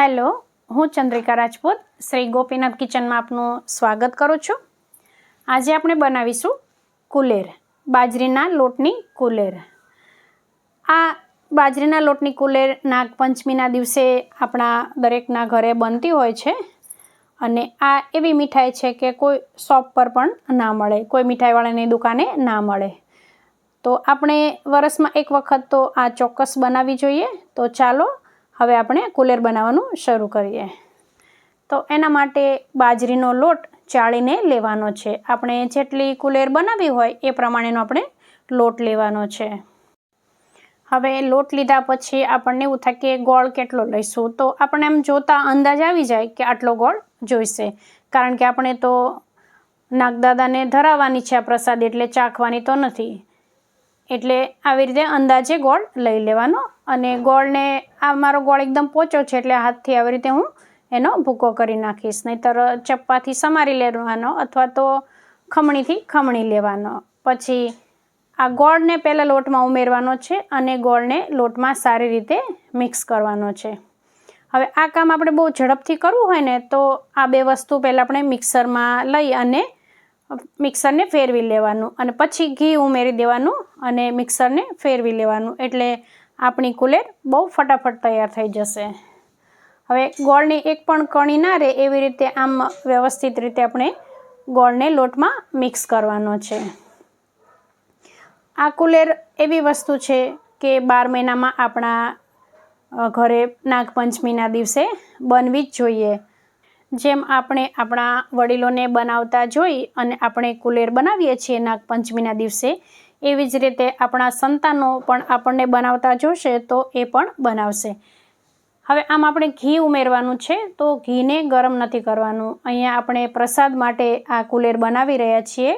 Hello, હું ચંદ્રિકા રાજપૂત, શ્રી ગોપીનાથ કિચનમાં આપનું સ્વાગત કરું છું. આજે આપણે બનાવીશું કુલેર, બાજરીના લોટની કુલેર. આ બાજરીના લોટની કુલેર નાગપંચમીના દિવસે આપણા દરેકના ઘરે બનતી હોય છે અને આ એવી મીઠાઈ છે કે કોઈ શોપ પર પણ ના મળે, કોઈ મીઠાઈવાળાની દુકાને ના મળે. તો આપણે વરસમાં એક વખત તો આ ચોક્કસ બનાવવી જોઈએ. તો ચાલો હવે આપણે કુલેર બનાવવાનું શરૂ કરીએ. તો એના માટે બાજરીનો લોટ ચાળીને લેવાનો છે. આપણે જેટલી કુલેર બનાવી હોય એ પ્રમાણેનો આપણે લોટ લેવાનો છે. હવે લોટ લીધા પછી આપણને એવું થાય કે ગોળ કેટલો લઈશું? તો આપણે એમ જોતા અંદાજ આવી જાય કે આટલો ગોળ જોઈશે. કારણ કે આપણે તો નાગદાદાને ધરાવવાની છે આ પ્રસાદ, એટલે ચાખવાની તો નથી. એટલે આવી રીતે અંદાજે ગોળ લઈ લેવાનો અને ગોળને આ મારો ગોળ એકદમ પોચો છે એટલે હાથથી આવી રીતે હું એનો ભૂકો કરી નાખીશ. નહીંતર ચપ્પાથી સમારી લેવાનો અથવા તો ખમણીથી ખમણી લેવાનો. પછી આ ગોળને પહેલાં લોટમાં ઉમેરવાનો છે અને ગોળને લોટમાં સારી રીતે મિક્સ કરવાનો છે. હવે આ કામ આપણે બહુ ઝડપથી કરવું હોય ને તો આ બે વસ્તુ પહેલાં આપણે મિક્સરમાં લઈ અને મિક્સરને ફેરવી લેવાનું અને પછી ઘી ઉમેરી દેવાનું અને મિક્સરને ફેરવી લેવાનું. એટલે આપણી કુલેર બહુ ફટાફટ તૈયાર થઈ જશે. હવે ગોળની એક પણ કણી ના રહે એવી રીતે આમ વ્યવસ્થિત રીતે આપણે ગોળને લોટમાં મિક્સ કરવાનો છે. આ કુલેર એવી વસ્તુ છે કે બાર મહિનામાં આપણા ઘરે નાગપંચમીના દિવસે બનવી જ જોઈએ. જેમ આપણે આપણા વડીલોને બનાવતા જોઈ અને આપણે કુલેર બનાવીએ છીએ નાગપંચમીના દિવસે, એવી જ રીતે આપણા સંતાનો પણ આપણને બનાવતા જોશે તો એ પણ બનાવશે. હવે આમ આપણે ઘી ઉમેરવાનું છે તો ઘીને ગરમ નથી કરવાનું. અહીંયા આપણે પ્રસાદ માટે આ કુલેર બનાવી રહ્યા છીએ.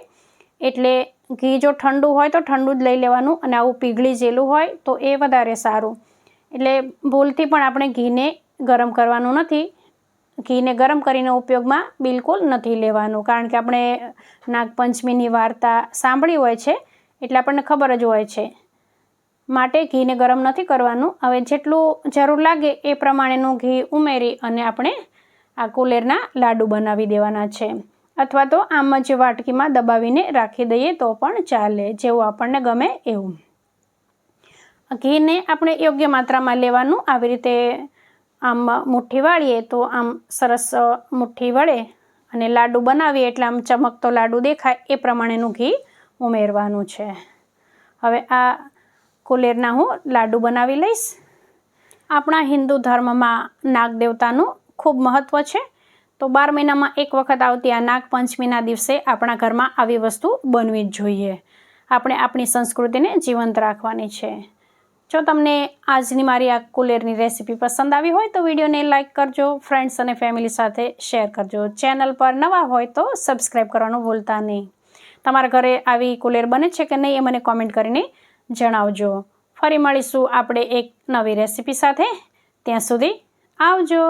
એટલે ઘી જો ઠંડુ હોય તો ઠંડુ જ લઈ લેવાનું અને આવું પીગળી જેલું હોય તો એ વધારે સારું. એટલે ભૂલથી પણ આપણે ઘીને ગરમ કરવાનું નથી. ઘીને ગરમ કરીને ઉપયોગમાં બિલકુલ નથી લેવાનું. કારણ કે આપણે નાગપંચમીની વાર્તા સાંભળી હોય છે, એટલે આપણને ખબર જ હોય છે. માટે ઘીને ગરમ નથી કરવાનું. હવે જેટલું જરૂર લાગે એ પ્રમાણેનું ઘી ઉમેરી અને આપણે આ કુલેરના લાડુ બનાવી દેવાના છે. અથવા તો આમ જ વાટકીમાં દબાવીને રાખી દઈએ તો પણ ચાલે, જેવું આપણને ગમે એવું. ઘીને આપણે યોગ્ય માત્રામાં લેવાનું, આવી રીતે આમ મુઠ્ઠી વાળીએ તો આમ સરસ મુઠ્ઠી વળે અને લાડુ બનાવીએ એટલે આમ ચમકતો લાડુ દેખાય એ પ્રમાણેનું ઘી ઉમેરવાનું છે. હવે આ કુલેરના હું લાડુ બનાવી લઈશ. આપણા હિન્દુ ધર્મમાં નાગ દેવતાનું ખૂબ મહત્ત્વ છે. તો બાર મહિનામાં એક વખત આવતી આ નાગપંચમીના દિવસે આપણા ઘરમાં આવી વસ્તુ બનવી જ જોઈએ. આપણે આપણી સંસ્કૃતિને જીવંત રાખવાની છે. જો તમને આજની મારી આ કુલેરની રેસીપી પસંદ આવી હોય તો વિડીયોને લાઇક કરજો ફ્રેન્ડ્સ અને ફેમિલી સાથે શેર કરજો. ચેનલ પર નવા હોય તો સબસ્ક્રાઈબ કરવાનું ભૂલતા નહીં. તમારા ઘરે આવી કુલેર બને છે કે નહીં એ મને કોમેન્ટ કરીને જણાવજો. ફરી મળીશું આપણે એક નવી રેસીપી સાથે. ત્યાં સુધી આવજો.